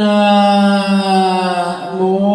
นะโม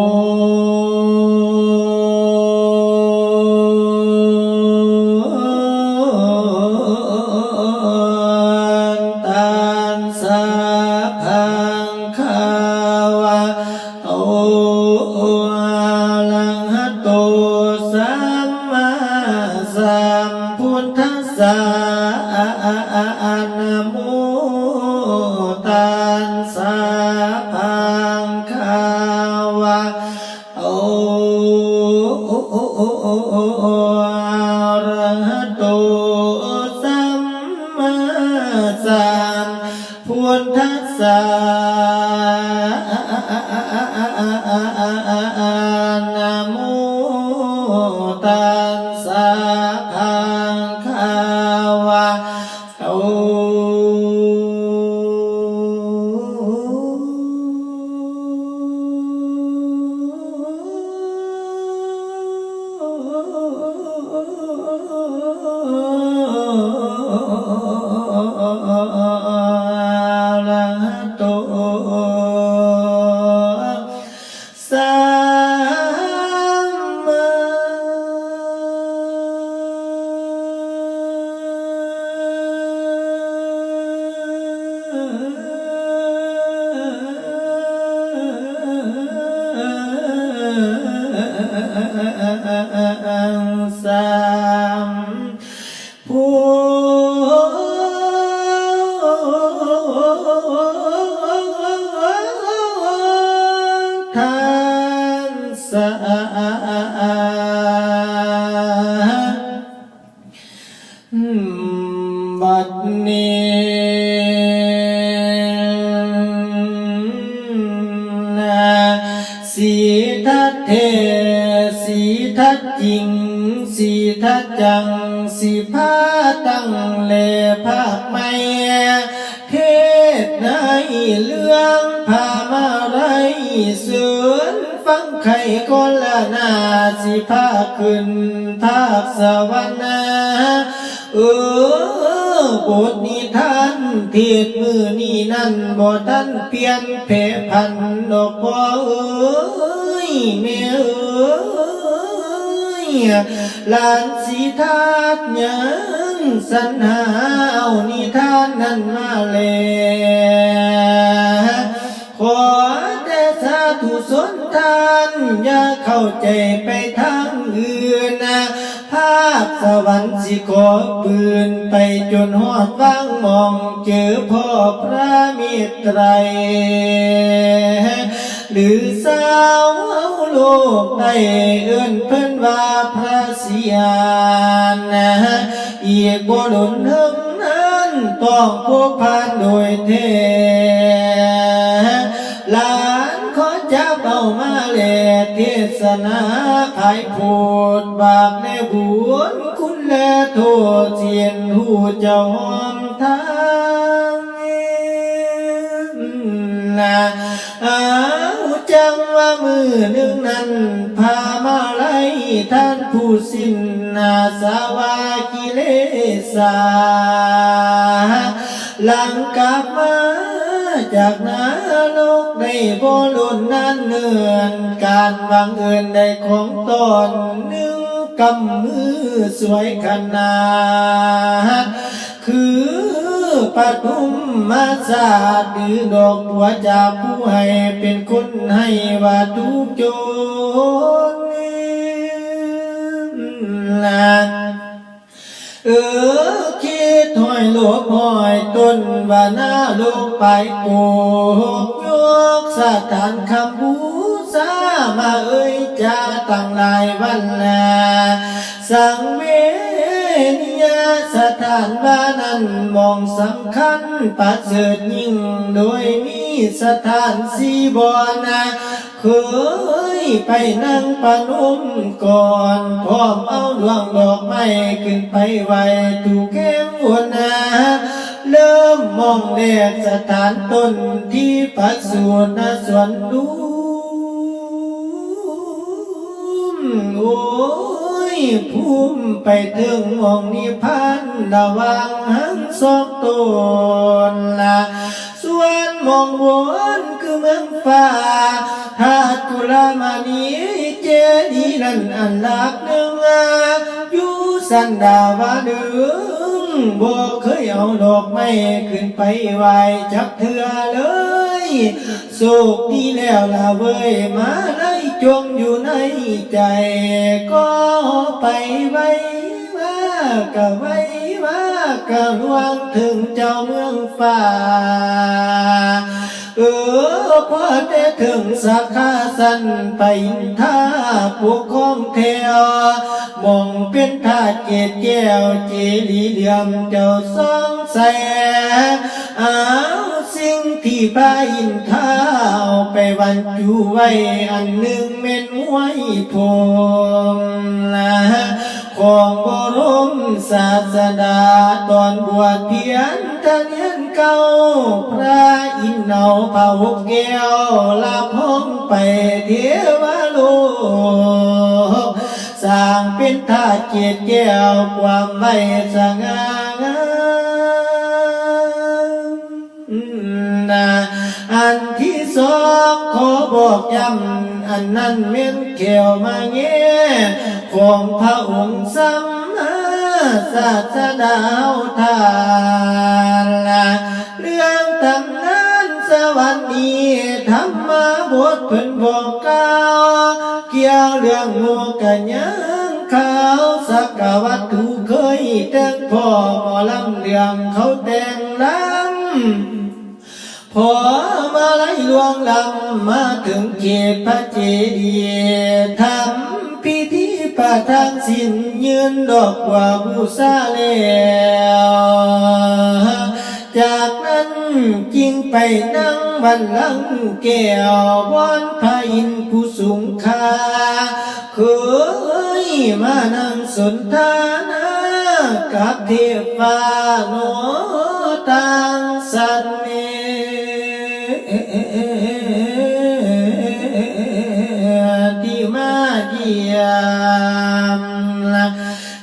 ามพุทธัสสานะโม อะ ภาคไม่เทศในเรื่องพามาไรเสือนฟังไข่คนละนาสิพาขึ้นภาคสวรรค์เออบทนิทานเทศมือนี่นั่นบ่ทันเปลี่ยนเพพันดอกบ่เอ้ยแม่เอ้ยหลานสีทาดยัง สรรหาเอานิทานนั้นมาแลขอแต่สาธุสนทานอย่าเข้าใจไปทางอื่นนะภาพสวรรค์สิขอปืนไปจนหอดว่างมองเจอพ่อพระมิตรยหรือสาวเอาโลกได้เอื้นเพิ่นว่าพระเสียนะ อีกบ่ดนเฮิงนั้นต้องพวกพานโดยเทหลานขอจับเอามาเลเทศนาภายพูดบาปในบุญคุณและโทษเจียนหูเจ้าหอมทางนะอ่า มือหนึ่งนั้นพามาไล่ท่านผู้สิ้นนาสาวากิเลสาหลังกลับมาจากนาโลกในบ่ลุนนั้นเนือนการวางเงินได้ของตนหนึ่งกำมือสวยขนาดคือ ปฐุมมาศาสตร์หรือดอกบัวจากผู้ให้เป็นคนให้ว่าทุกโจรลาเออคิดถอยหลวกหอยต้นว่าหน้าลูกไปโกกยกสถานคำบูซามาเอ้ยจะตั้งหลายวันแลสังเว นิยสถานว่านั้นมองสำคัญประเสริฐยิ่งโดยมีสถานสีบอนะเคยไปนั่งปนุมก่อนพร้อมเอาดวงดอกไม้ขึ้นไปไว้ตูแก้มหัวนาเริ่มมองแรกสถานต้นที่ปัสสูนสวนดูโอ้ ภูมิไปถึงมองนิพพานระวังหันสองตนละส่วนมองวนฟ้าธาตุกุลามานีเจดีนั้นอันลักหนึ่งอยู่สันดาวาดึงบ่เคยเอาดอกไม้ขึ้นไปไหวจักเถื่อเลยโศกดีแล้วละเว้ยมาลย จมอยู่ในใจ ก็ไปไว้ว่ากะไว้ว่ากะลวงถึงเจ้าเมืองฟ้า เออพอได้ถึงสักขาสันไปท่าผูกคมแถวมองเป็นท่าเกตแก้วเจลีเหลี่ยมเจ้าสองแสเอาสิ่ง ที่พาอินท้าเอาไปวันจูไว้อันหนึ่งเม็นไว้พงละของบรมศาสดาตอนบวชเพียนทะเนียนเก่าพระอินเอาเผาแก้วลาพงไปเทวโลกสร้างเป็นท่าเกียรติแก้วความไม่สง่างาม อันที่สองขอบอกย้ำอันนั้นเม้นเขียวมาเงี้ยของพระองค์สัมมาศาสดาวทานเรื่องตำนานสวรรค์นี้ธรรมบทเพิ่นบอกกล่าวเกี่ยวเรื่องงูกันยังเขาสักกะวัตถุเคยแต่งพ่อหมอลำเรื่องเขาแต่งลำ พอมาไล่ลวงลำมาถึงเขตพระเจดีย์ทำพิธีประทานสินยืนดอกว่าบูซาแล้วจากนั้นจิงไปนั่งบันลังแก้วบอนพระอินทร์ผู้สูงคาเคยมานั่งสนทนากับเทพฟ้าโนต่างสันเน ที่มาเยี่ยม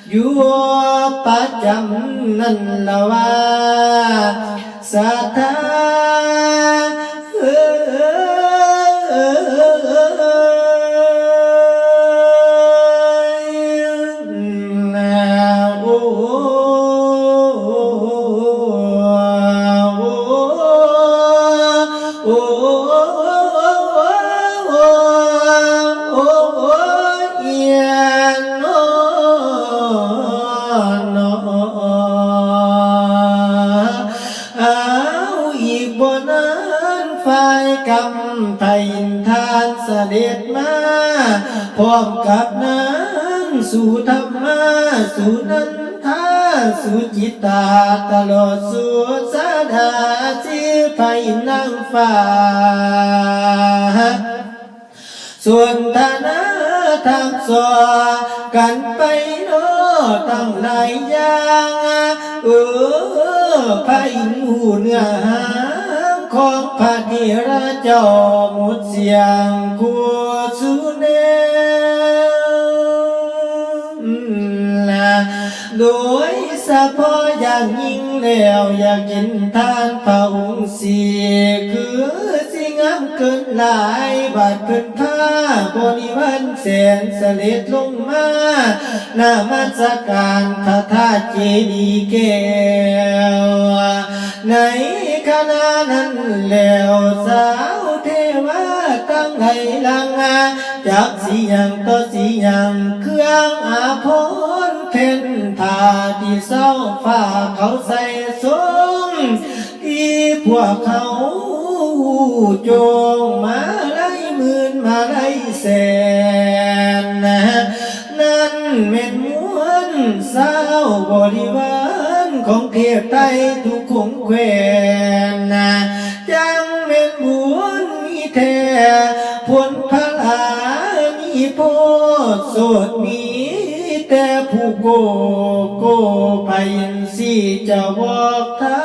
อยู่ประจำนั่นละว่าสาธา พร้อมกับนั้นสู่ธรรมะสู่นันทาสู่จิตตาตลอดสู่สาดาสิไปนั่งฟ้าส่วนฐานะทางสอกันไปโนตั้งหลายอย่างเออพระอินทร์หูเนื้อหาของพระเทระเจ้าหมุดเสียงกัวสุเน สะพออย่างยิ่งแล้วอยากกินทานพระองค์สีคือสิงามเกินหลายบาทเพิ่นผ้าบริวันแสนเสล็ดลงมาหน้ามัสการพระธาตุเจดีย์แก้วในขณะนั้นแล้วสาวเทวาตั้งให้ลังจากสียังต่อสียังเครื่องอาภรณ์เพน ผ้าที่เศร้าฟ้าเขาใส่สงที่พวกเขาโจงมาไล่หมื่นมาไล่แสนนะนั่นเม็นม้วนสาวบริวารของเทพไทยทุกคงแควนนะจังเม็นบุญมีแท้ผลพลามีโพดโสดมี แต่ผู้โกโกไปสิจะบอกทา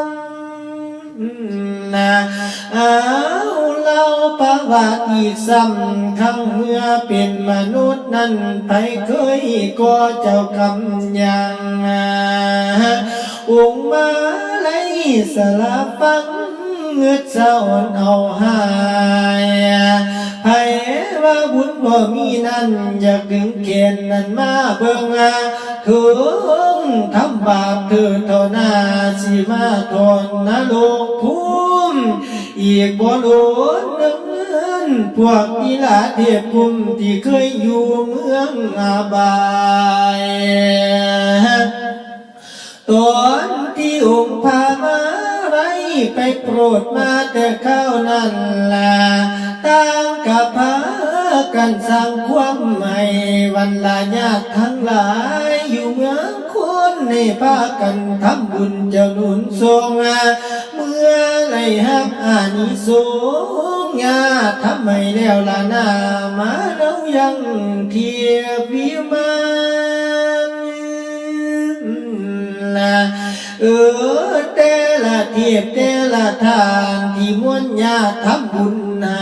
งนะเอาเล่าประวัติอีกซ้ำครั้งเมื่อเป็นมนุษย์นั้นไปเคยก็เจ้ากำยังองมาไลสลับฟังเงือดเศร้าเอาหา บุญบ่มีนั่นอยากดึงเกณฑ์นั้นมาเบิ่งอาถึงทำบาปเถิดเท่านาสิมาทนนรกภูมิอีกบ่โดนนึงเงินพวกอีหลาเทพกุมที่เคยอยู่เมืองอาบายตอนที่องค์พามาไรไปโปรดมาแต่ข้าวนั่นล่ะต่างกับพา กันสร้างความใหม่ วันลาญาติทั้งหลาย อยู่เมืองคนในพากันทำบุญเจ้าหนุนทรงเมื่อไรฮับอานิสงส์ญาทำไมแล้วล่ะนามาเรายังเทียบวิมานนะเออแต่ละเทียบแต่ละทานที่มวลญาทำบุญนา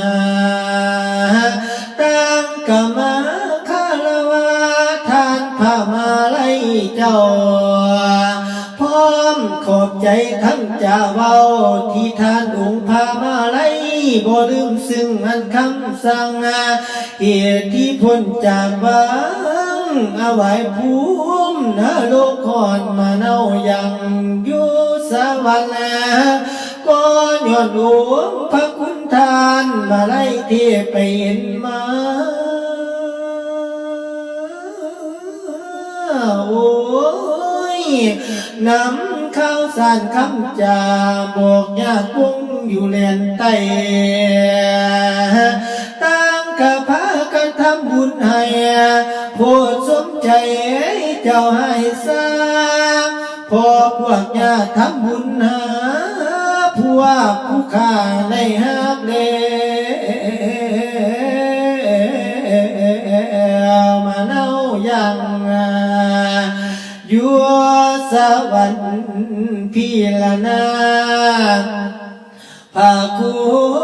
ทั้งจ้าเว้าที่ทานองค์พามาไลบ่ลืมซึ่งอันคำสั่งเหตุที่พ้นจากบางเอาไว้ภูมินะโลกคอนมาเนายังอยู่สวรรค์ก็ย้อนหลวงพระคุณทานมาไล่เทไปเห็นมาโอ้ยน้ำ ข้าวสารคำจาบอกญาติวงอยู่แลนไตต่างกับพากันทำบุญให้โพดสมใจเจ้าให้สร้างพอพวกญาติทำบุญหาพวกผู้ข้าในฮักเด วรรค์พี่ละนาพาคุณ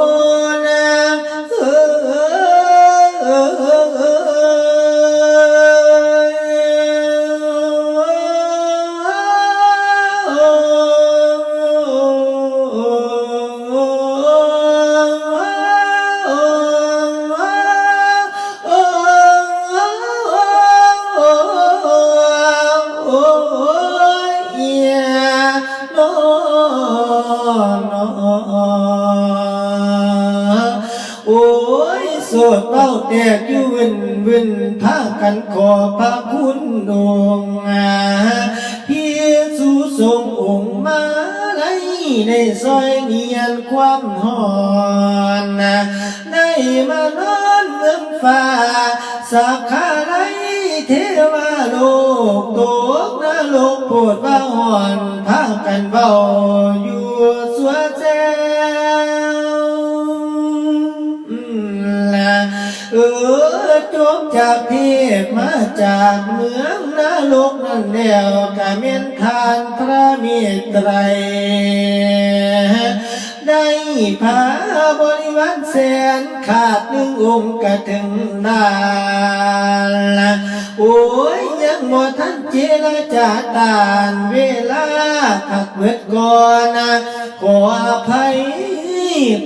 ซอยเนียนความหอนได้มานอนเมืองฟ้าสักขาไรเทวาโลกตกนรกโปรดว่าหอนพากันเบาอยู่สัวแจวละเออจบจากเทพมาจากเมืองนรกนั่นแล้วกะเมียนทานพระเมตไตร พาบริวารแสนขาดหนึ่งองค์ก็ถึงนานละโอ้ยยังบ่ทันเจรจาตานเวลาขัดเวทก่อนนะขออภัย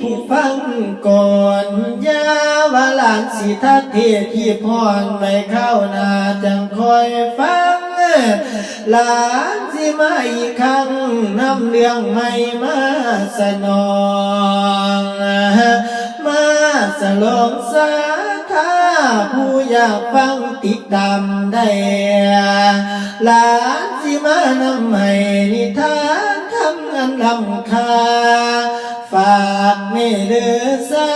ผู้ฟังก่อนยาวาลานสิทัเทที่พรไม่เข้านาจังคอยฟัง หลานสิมาอีกครั้งนำเรื่องใหม่มาสนองมาสลองสาธาผู้อยากฟังติดตามได้หลานสิมานำให้นิทานทำงานลำคาฝากเมเดือสา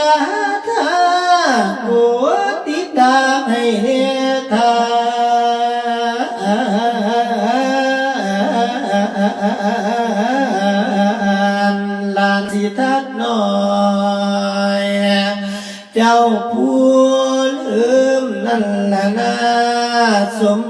ธาหั ลานสิทัดน้อย เจ้าผู้ลืมนั่นละนาสม